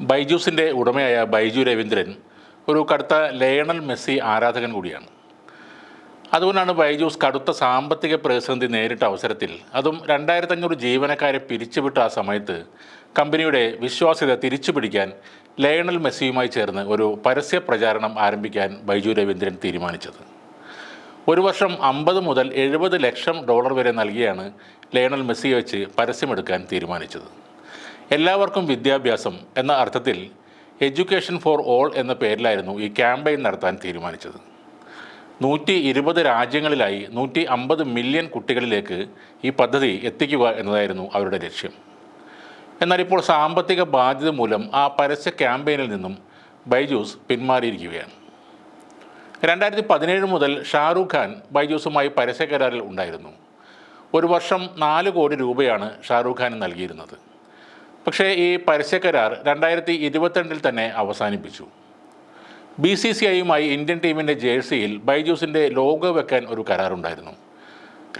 ബൈജൂസിന്റെ ഉടമയായ ബൈജു രവീന്ദ്രൻ ഒരു കടുത്ത ലയണൽ മെസ്സി ആരാധകൻ കൂടിയാണ്. അതുകൊണ്ടാണ് ബൈജൂസ് കടുത്ത സാമ്പത്തിക പ്രതിസന്ധി നേരിട്ട അവസരത്തിൽ അതും രണ്ടായിരത്തഞ്ഞൂറ് ജീവനക്കാരെ പിരിച്ചുവിട്ട ആ സമയത്ത് കമ്പനിയുടെ വിശ്വാസ്യത തിരിച്ചുപിടിക്കാൻ ലയണൽ മെസ്സിയുമായി ചേർന്ന് ഒരു പരസ്യ പ്രചാരണം ആരംഭിക്കാൻ ബൈജു രവീന്ദ്രൻ തീരുമാനിച്ചത്. ഒരു വർഷം അമ്പത് മുതൽ എഴുപത് ലക്ഷം ഡോളർ വരെ നൽകിയാണ് ലയണൽ മെസ്സിയെ വെച്ച് പരസ്യമെടുക്കാൻ തീരുമാനിച്ചത്. എല്ലാവർക്കും വിദ്യാഭ്യാസം എന്ന അർത്ഥത്തിൽ എഡ്യൂക്കേഷൻ ഫോർ ഓൾ എന്ന പേരിലായിരുന്നു ഈ ക്യാമ്പയിൻ നടത്താൻ തീരുമാനിച്ചത്. നൂറ്റി ഇരുപത് രാജ്യങ്ങളിലായി നൂറ്റി അമ്പത് മില്യൺ കുട്ടികളിലേക്ക് ഈ പദ്ധതി എത്തിക്കുക എന്നതായിരുന്നു അവരുടെ ലക്ഷ്യം. എന്നാൽ ഇപ്പോൾ സാമ്പത്തിക ബാധ്യത മൂലം ആ പരസ്യ ക്യാമ്പയിനിൽ നിന്നും ബൈജൂസ് പിന്മാറിയിരിക്കുകയാണ്. രണ്ടായിരത്തി പതിനേഴ് മുതൽ ഷാറൂഖ് ഖാൻ ബൈജൂസുമായി പരസ്യ കരാറിൽ ഉണ്ടായിരുന്നു. ഒരു വർഷം നാല് കോടി രൂപയാണ് ഷാറൂഖ് ഖാന് നൽകിയിരുന്നത്. പക്ഷേ ഈ പരസ്യ കരാർ രണ്ടായിരത്തി ഇരുപത്തിരണ്ടിൽ തന്നെ അവസാനിപ്പിച്ചു. ബി സി സി ഐയുമായി ഇന്ത്യൻ ടീമിന്റെ ജേഴ്സിയിൽ ബൈജൂസിന്റെ ലോഗോ വെക്കാൻ ഒരു കരാറുണ്ടായിരുന്നു.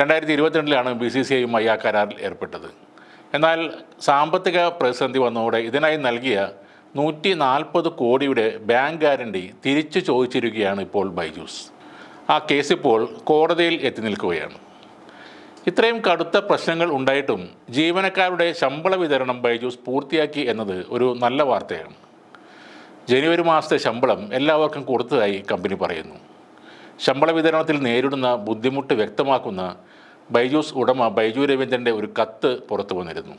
രണ്ടായിരത്തി ഇരുപത്തിരണ്ടിലാണ് ബി സി സി ഐയുമായി ആ കരാറിൽ ഏർപ്പെട്ടത്. എന്നാൽ സാമ്പത്തിക പ്രതിസന്ധി വന്നതോടെ ഇതിനായി നൽകിയ നൂറ്റി നാൽപ്പത് കോടിയുടെ ബാങ്ക് ഗ്യാരണ്ടി തിരിച്ചു ചോദിച്ചിരിക്കുകയാണ് ഇപ്പോൾ ബൈജൂസ്. ആ കേസ് ഇപ്പോൾ കോടതിയിൽ എത്തി നിൽക്കുകയാണ്. ഇത്രയും കടുത്ത പ്രശ്നങ്ങൾ ഉണ്ടായിട്ടും ജീവനക്കാരുടെ ശമ്പള വിതരണം ബൈജൂസ് പൂർത്തിയാക്കി എന്നത് ഒരു നല്ല വാർത്തയാണ്. ജനുവരി മാസത്തെ ശമ്പളം എല്ലാവർക്കും കൊടുത്തതായി കമ്പനി പറയുന്നു. ശമ്പള വിതരണത്തിൽ നേരിടുന്ന ബുദ്ധിമുട്ട് വ്യക്തമാക്കുന്ന ബൈജൂസ് ഉടമ ബൈജു രവീന്ദ്രന്റെ ഒരു കത്ത് പുറത്തു വന്നിരുന്നു.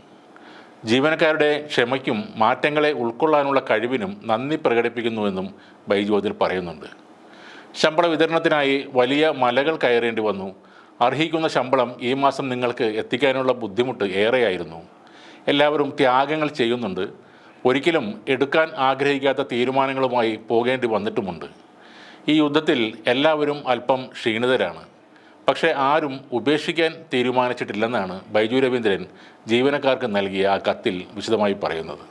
ജീവനക്കാരുടെ ക്ഷമയ്ക്കും മാറ്റങ്ങളെ ഉൾക്കൊള്ളാനുള്ള കഴിവിനും നന്ദി പ്രകടിപ്പിക്കുന്നുവെന്നും ബൈജു അതിൽ പറയുന്നുണ്ട്. ശമ്പള വിതരണത്തിനായി വലിയ മലകൾ കയറേണ്ടി വന്നു. അർഹിക്കുന്ന ശമ്പളം ഈ മാസം നിങ്ങൾക്ക് എത്തിക്കാനുള്ള ബുദ്ധിമുട്ട് ഏറെയായിരുന്നു. എല്ലാവരും ത്യാഗങ്ങൾ ചെയ്യുന്നുണ്ട്. ഒരിക്കലും എടുക്കാൻ ആഗ്രഹിക്കാത്ത തീരുമാനങ്ങളുമായി പോകേണ്ടി വന്നിട്ടുമുണ്ട്. ഈ യുദ്ധത്തിൽ എല്ലാവരും അല്പം ക്ഷീണിതരാണ്. പക്ഷേ ആരും ഉപേക്ഷിക്കാൻ തീരുമാനിച്ചിട്ടില്ലെന്നാണ് ബൈജു രവീന്ദ്രൻ ജീവനക്കാർക്ക് നൽകിയ ആ കത്തിൽ വിശദമായി പറയുന്നത്.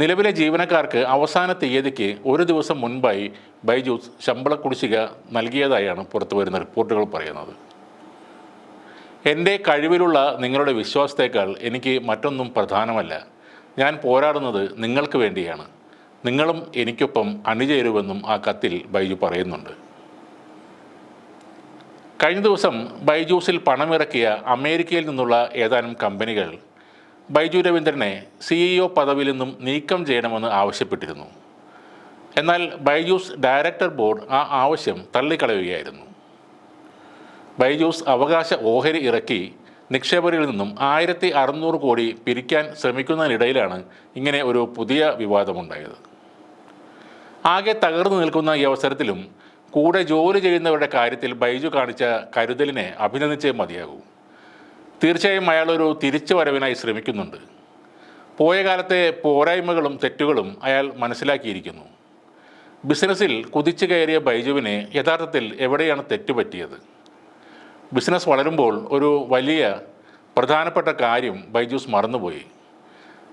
നിലവിലെ ജീവനക്കാർക്ക് അവസാന തീയതിക്ക് ഒരു ദിവസം മുൻപായി ബൈജൂസ് ശമ്പള കുടിശ്ശിക നൽകിയതായാണ് പുറത്തു വരുന്ന റിപ്പോർട്ടുകൾ പറയുന്നത്. എന്റെ കഴിവിലുള്ള നിങ്ങളുടെ വിശ്വാസത്തേക്കാൾ എനിക്ക് മറ്റൊന്നും പ്രധാനമല്ല. ഞാൻ പോരാടുന്നത് നിങ്ങൾക്ക് വേണ്ടിയാണ്. നിങ്ങളും എനിക്കൊപ്പം അണിചേരുമെന്നും ആ കത്തിൽ ബൈജു പറയുന്നുണ്ട്. കഴിഞ്ഞ ദിവസം ബൈജൂസിൽ പണമിറക്കിയ അമേരിക്കയിൽ നിന്നുള്ള ഏതാനും കമ്പനികൾ ബൈജു രവീന്ദ്രനെ സിഇഒ പദവിയിൽ നിന്നും നീക്കം ചെയ്യണമെന്ന് ആവശ്യപ്പെട്ടിരുന്നു. എന്നാൽ ബൈജൂസ് ഡയറക്ടർ ബോർഡ് ആ ആവശ്യം തള്ളിക്കളയുകയായിരുന്നു. ബൈജൂസ് അവകാശ ഓഹരി ഇറക്കി നിക്ഷേപകരിൽ നിന്നും ആയിരത്തി അറുന്നൂറ് കോടി പിരിക്കാൻ ശ്രമിക്കുന്നതിനിടയിലാണ് ഇങ്ങനെ ഒരു പുതിയ വിവാദമുണ്ടായത്. ആകെ തകർന്നു നിൽക്കുന്ന ഈ അവസരത്തിലും കൂടെ ജോലി ചെയ്യുന്നവരുടെ കാര്യത്തിൽ ബൈജു കാണിച്ച കരുതലിനെ അഭിനന്ദിച്ചേ മതിയാകൂ. തീർച്ചയായും അയാളൊരു തിരിച്ചുവരവിനായി ശ്രമിക്കുന്നുണ്ട്. പോയ കാലത്തെ പോരായ്മകളും തെറ്റുകളും അയാൾ മനസ്സിലാക്കിയിരിക്കുന്നു. ബിസിനസ്സിൽ കുതിച്ചു കയറിയ ബൈജുവിനെ യഥാർത്ഥത്തിൽ എവിടെയാണ് തെറ്റുപറ്റിയത്? ബിസിനസ് വളരുമ്പോൾ ഒരു വലിയ പ്രധാനപ്പെട്ട കാര്യം ബൈജൂസ് മറന്നുപോയി.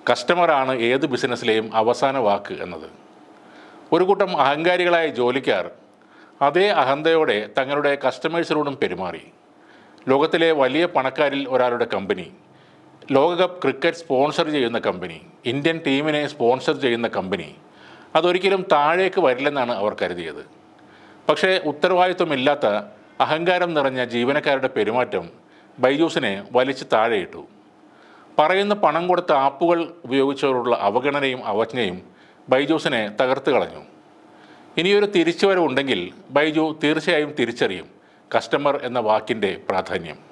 കസ്റ്റമറാണ് ഏത് ബിസിനസ്സിലെയും അവസാന വാക്ക് എന്നത്. ഒരു കൂട്ടം അഹങ്കാരികളായ ജോലിക്കാർ അതേ അഹന്തയോടെ തങ്ങളുടെ കസ്റ്റമേഴ്സിനോടും പെരുമാറി. ലോകത്തിലെ വലിയ പണക്കാരിൽ ഒരാളുടെ കമ്പനി ലോകകപ്പ് ക്രിക്കറ്റ് സ്പോൺസർ ചെയ്യുന്ന കമ്പനി ഇന്ത്യൻ ടീമിനെ സ്പോൺസർ ചെയ്യുന്ന കമ്പനി അതൊരിക്കലും താഴേക്ക് വരില്ലെന്നാണ് അവർ കരുതിയത്. പക്ഷേ ഉത്തരവാദിത്വമില്ലാത്ത അഹങ്കാരം നിറഞ്ഞ ജീവനക്കാരുടെ പെരുമാറ്റം ബൈജൂസിനെ വലിച്ചു താഴെയിട്ടു. പറയുന്ന പണം കൊടുത്ത ആപ്പുകൾ ഉപയോഗിച്ചവരോടുള്ള അവഗണനയും അവജ്ഞയും ബൈജൂസിനെ തകർത്ത് കളഞ്ഞു. ഇനിയൊരു തിരിച്ചുവരവുണ്ടെങ്കിൽ ബൈജു തീർച്ചയായും തിരിച്ചറിയും കസ്റ്റമർ എന്ന വാക്കിന്റെ പ്രാധാന്യം.